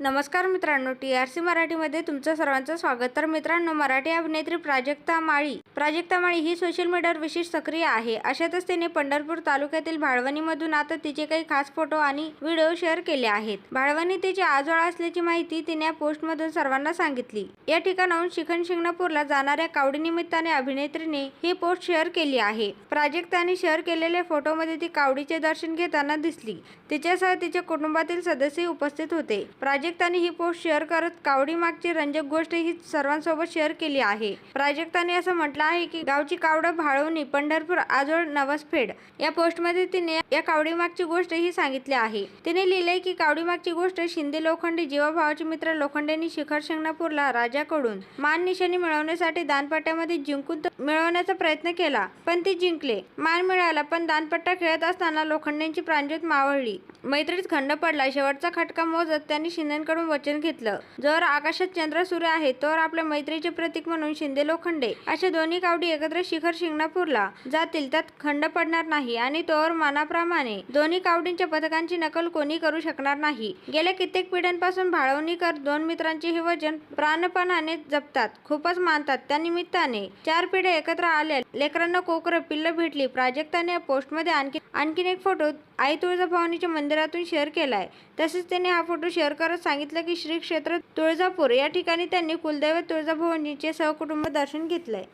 नमस्कार मित्रांनो T R C मराठीमध्ये तुमचं सर्वांचं स्वागत. तर मित्रांनो मराठी अभिनेत्री प्राजक्ता माळी. प्राजक्ता माळी ही सोशल मीडियावर विशेष सक्रिय आहे. अशातच तिने पंढरपूर तालुक्यातील भाळवणीमधून आता तिचे काही खास फोटो आणि व्हिडिओ शेअर केले आहेत. भाळवणी तिची आजोळ असल्याची माहिती तिने या पोस्टमधून सर्वांना सांगितली. या ठिकाणाहून शिखन शिंगणापूरला जाणाऱ्या कावडी निमित्ताने अभिनेत्रीने ही पोस्ट शेअर केली आहे. प्राजक्ताने शेअर केलेल्या फोटोमध्ये ती कावडीचे दर्शन घेताना दिसली. तिच्यासह तिच्या कुटुंबातील सदस्य उपस्थित होते. प्राजक्ताने ही पोस्ट शेअर करत कावडी मागची रंजक गोष्ट ही सर्वांसोबत शेअर केली आहे. प्राजक्ताने असं म्हटलं आहे की गावची कावडं भाळवणी पंढरपूर आजोळ नवसफेड या पोस्टमध्ये तिने या कावडी मागची गोष्ट ही सांगितली आहे. तिने लिहिलंय की कावडी मागची गोष्ट शिंदे लोखंडे जीवाभावाचे मित्र लोखंडेंनी शिखर शिंगणापूरला राजाकडून मान निशाणी मिळवण्यासाठी दानपट्ट्यामध्ये जिंकून मिळवण्याचा प्रयत्न केला. पण ती जिंकले. मान मिळाला पण दानपट्टा खेळत असताना लोखंडेंची प्राणज्योत मावळली. मैत्रीत खंड पडला. शेवटचा खटका मोजत त्यांनी शिंदेकडून वचन घेतलं. जर आकाशात चंद्र सूर्य आहे तर आपल्या मैत्रीचे प्रतीक म्हणून शिंदे लोखंडे अशा दोन्ही कावडी एकत्र शिखर शिंगणापूरला जातील. त्यात खंड पडणार नाही आणि तोवर मानाप्रमाणे दोन्ही कावडींच्या पथकांची नकल कोणी करू शकणार नाही. गेल्या कित्येक पिढ्यांपासून भाळवणीकर दोन मित्रांचे हे वचन प्राणपणाने जपतात खूपच मानतात. त्या निमित्ताने चार पिढ्या एकत्र आल्या. लेकरांना कोकरं पिल्ल भेटली. प्राजक्ताने या पोस्टमध्ये आणखी आणखीन एक फोटो आई तुळजाभवानीच्या मंदिरातून शेअर केलाय. तसेच त्याने हा फोटो शेअर करत सांगितलं की श्री क्षेत्र तुळजापूर या ठिकाणी त्यांनी कुलदैवत तुळजाभवानीचे सहकुटुंब दर्शन घेतलंय.